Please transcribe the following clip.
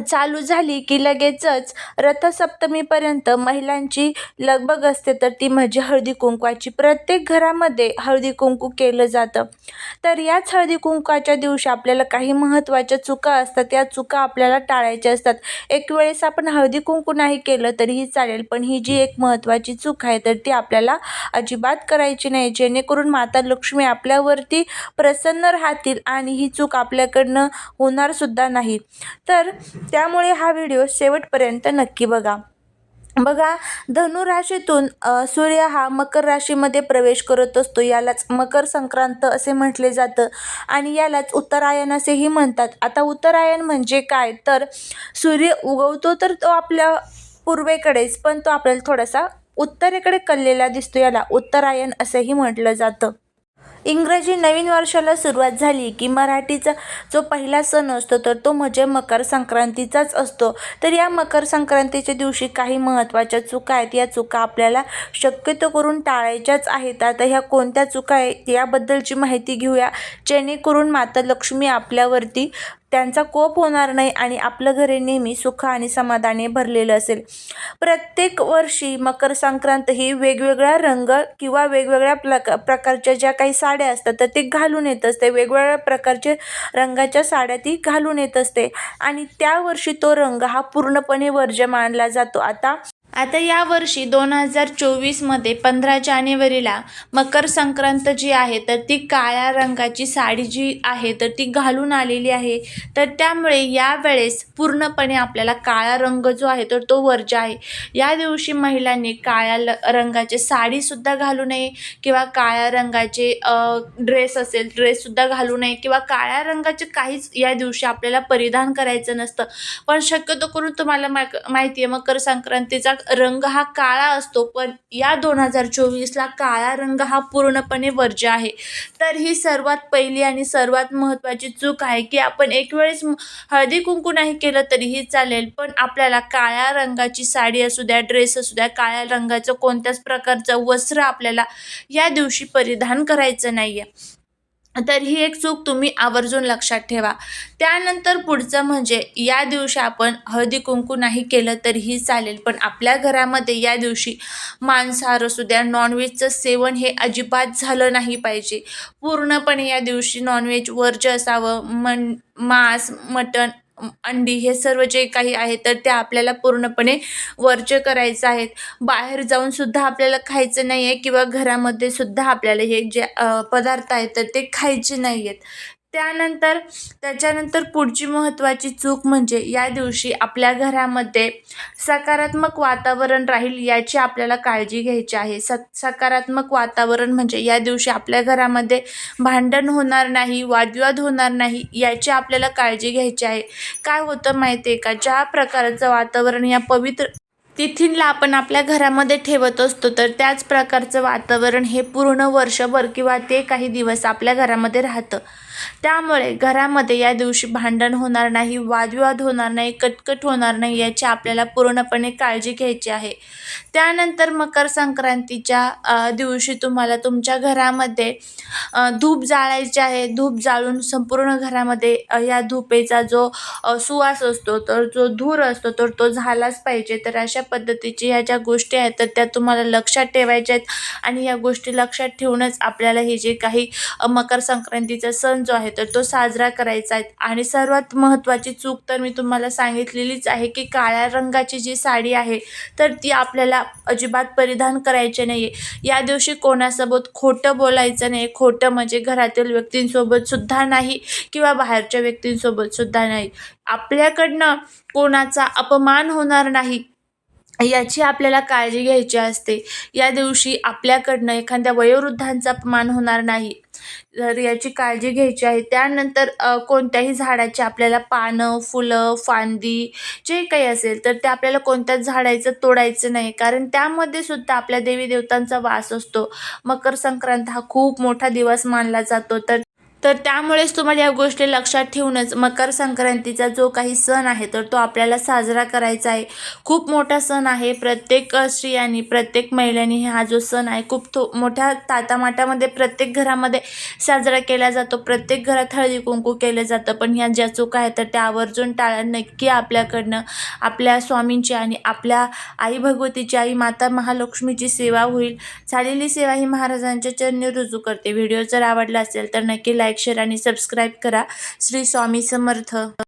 चालू झाली की लगेचच रथसप्तमीपर्यंत महिलांची लगबग असते तर ती म्हणजे हळदी कुंकवाची. प्रत्येक घरामध्ये हळदी कुंकू केलं जातं. तर याच हळदी कुंकवाच्या दिवशी आपल्याला काही महत्त्वाच्या चुका असतात त्या चुका आपल्याला टाळायच्या असतात. एक वेळेस आपण हळदी कुंकू नाही केलं तरीही चालेल पण ही जी एक महत्त्वाची चूक आहे तर ती आपल्याला अजिबात करायची नाही. जेणेकरून माता लक्ष्मी आपल्यावरती प्रसन्न राहतील आणि ही चूक आपल्याकडनं होणारसुद्धा नाही. तर त्यामुळे हा व्हिडिओ शेवटपर्यंत नक्की बघा. बघा धनु राशीतून सूर्य हा मकर राशीमध्ये प्रवेश करत असतो. यालाच मकर संक्रांत असे म्हटले जातं आणि यालाच उत्तरायण असेही म्हणतात. आता उत्तरायण म्हणजे काय? तर सूर्य उगवतो तर तो आपल्या पूर्वेकडेच पण तो आपल्याला थोडासा उत्तरेकडे कललेला दिसतो. याला उत्तरायण असेही म्हटलं जातं. इंग्रजी नवीन वर्षाला सुरुवात झाली की मराठीचा जो पहिला सण असतो तर तो म्हणजे मकर संक्रांतीचाच असतो. तर या मकर संक्रांतीच्या दिवशी काही महत्त्वाच्या चुका आहेत. या चुका आपल्याला शक्यतो करून टाळायच्याच आहेत. आता ह्या कोणत्या चुका आहेत याबद्दलची माहिती घेऊया. जेणेकरून माता लक्ष्मी आपल्यावरती त्यांचा कोप होणार नाही आणि आपलं घरी नेहमी सुख आणि समाधाने भरलेलं असेल. प्रत्येक वर्षी मकर संक्रांत ही वेगवेगळ्या रंग किंवा वेगवेगळ्या प्रक प्रकारच्या ज्या काही साड्या असतात तर ते घालून येत असते. वेगवेगळ्या प्रकारचे रंगाच्या साड्या ती घालून येत असते. आणि त्या वर्षी तो रंग हा पूर्णपणे वर्ज्य मानला जातो. आता आता यावर्षी दोन हजार चोवीसमध्ये पंधरा जानेवारीला मकर संक्रांत जी आहे तर ती काळ्या रंगाची साडी जी आहे तर ती घालून आलेली आहे. तर त्यामुळे यावेळेस पूर्णपणे आपल्याला काळा रंग जो आहे तर तो वर्ज्य आहे. या दिवशी महिलांनी काळ्या ल रंगाचे साडीसुद्धा घालू नये किंवा काळ्या रंगाचे ड्रेस असेल ड्रेससुद्धा घालू नये किंवा काळ्या रंगाचे काहीच या दिवशी आपल्याला परिधान करायचं नसतं. पण शक्यतो करून तुम्हाला मा माहिती आहे मकर संक्रांतीचा रंग हा काळा असतो पण या दोन हजार चोवीसला काळा रंग हा पूर्णपणे वर्ज्य आहे. तर ही सर्वात पहिली आणि सर्वात महत्त्वाची चूक आहे की आपण एक वेळेस हळदी कुंकू नाही केलं तरीही चालेल पण आपल्याला काळ्या रंगाची साडी असू द्या ड्रेस असू द्या काळ्या रंगाचं कोणत्याच प्रकारचं वस्त्र आपल्याला या दिवशी परिधान करायचं नाही आहे तर ही एक चूक तुम्ही आवर्जून लक्षात ठेवा. त्यानंतर पुढचं म्हणजे या दिवशी आपण हळदी कुंकू नाही केलं तरीही चालेल. पण आपल्या घरामध्ये या दिवशी मांसाहार असू द्या नॉनव्हेजचं सेवन हे अजिबात झालं नाही पाहिजे. पूर्णपणे या दिवशी नॉनव्हेज वर्ज्य असावं मन मांस मटण अंडी हे सर्व जे काही आहे तर ते आपल्याला पूर्णपणे वर्ज्य करायचं आहेत. बाहेर जाऊन सुद्धा आपल्याला खायचं नाही आहे किंवा घरामध्ये सुद्धा आपल्याला हे जे पदार्थ आहेत तर ते खायचे नाही आहेत त्यानंतर त्याच्यानंतर पुढची महत्त्वाची चूक म्हणजे या दिवशी आपल्या घरामध्ये सकारात्मक वातावरण राहील याची आपल्याला काळजी घ्यायची आहे. स सकारात्मक वातावरण म्हणजे या दिवशी आपल्या घरामध्ये भांडण होणार नाही वादविवाद होणार नाही याची आपल्याला काळजी घ्यायची आहे. काय होतं माहिती आहे का? ज्या प्रकारचं वातावरण या पवित्र तिथींला आपण आपल्या घरामध्ये ठेवत असतो तर त्याच प्रकारचं वातावरण हे पूर्ण वर्षभर किंवा ते काही दिवस आपल्या घरामध्ये राहतं. त्यामुळे घरामध्ये या दिवशी भांडण होणार नाही वादविवाद होणार नाही कटकट होणार नाही याची आपल्याला पूर्णपणे काळजी घ्यायची आहे. त्यानंतर मकर संक्रांतीच्या दिवशी तुम्हाला तुमच्या घरामध्ये धूप जाळायचे आहे. धूप जाळून संपूर्ण घरामध्ये या धुपेचा जो सुवास असतो तर जो धूर असतो तर तो झालाच पाहिजे. तर अशा पद्धतीची ह्या ज्या गोष्टी आहेत तर त्या तुम्हाला लक्षात ठेवायच्या आहेत. आणि या गोष्टी लक्षात ठेवूनच आपल्याला हे जे काही मकर संक्रांतीचा सण जो आहे तर तो साजरा करायचा आहे. आणि सर्वात महत्त्वाची चूक तर मी तुम्हाला सांगितलेलीच आहे की काळ्या रंगाची जी साडी आहे तर ती आपल्याला अजिबात परिधान करायची नाही आहे या दिवशी कोणासोबत खोटं बोलायचं नाही खोटं म्हणजे घरातील व्यक्तींसोबत सुद्धा नाही किंवा बाहेरच्या व्यक्तींसोबत सुद्धा नाही. आपल्याकडनं कोणाचा अपमान होणार नाही. याची आपल्याला काळजी घ्यायची असते. या दिवशी आपल्याकडनं एखाद्या वयोवृद्धांचा अपमान होणार नाही. तर याची काळजी घ्यायची आहे त्यानंतर कोणत्याही झाडाची आपल्याला पानं फुलं फांदी जे काही असेल तर ते आपल्याला कोणत्याच झाडाचं तोडायचं नाही. कारण त्यामध्ये सुद्धा आपल्या देवी देवतांचा वास असतो. मकर संक्रांत हा खूप मोठा दिवस मानला जातो. तर तर त्यामुळेच तुम्हाला या गोष्टी लक्षात ठेवूनच मकर संक्रांतीचा जो काही सण आहे तर तो आपल्याला साजरा करायचा आहे. खूप मोठा सण आहे. प्रत्येक स्त्रियांनी प्रत्येक महिलांनी हा जो सण आहे खूप थो मोठ्या ताटामाटामध्ये प्रत्येक घरामध्ये साजरा केला जातो. प्रत्येक घरात हळदी कुंकू केलं जातं पण ह्या ज्या चुका आहेत तर त्या आवर्जून टाळा नक्की आपल्याकडनं आपल्या स्वामींची आणि आपल्या आई भगवतीची आई माता महालक्ष्मीची सेवा होईल. झालेली सेवा ही महाराजांच्या चरणी रुजू करते. व्हिडिओ जर आवडला असेल तर नक्की लाईक लाईक शेअर आणि सबस्क्राईब करा. श्री स्वामी समर्थ.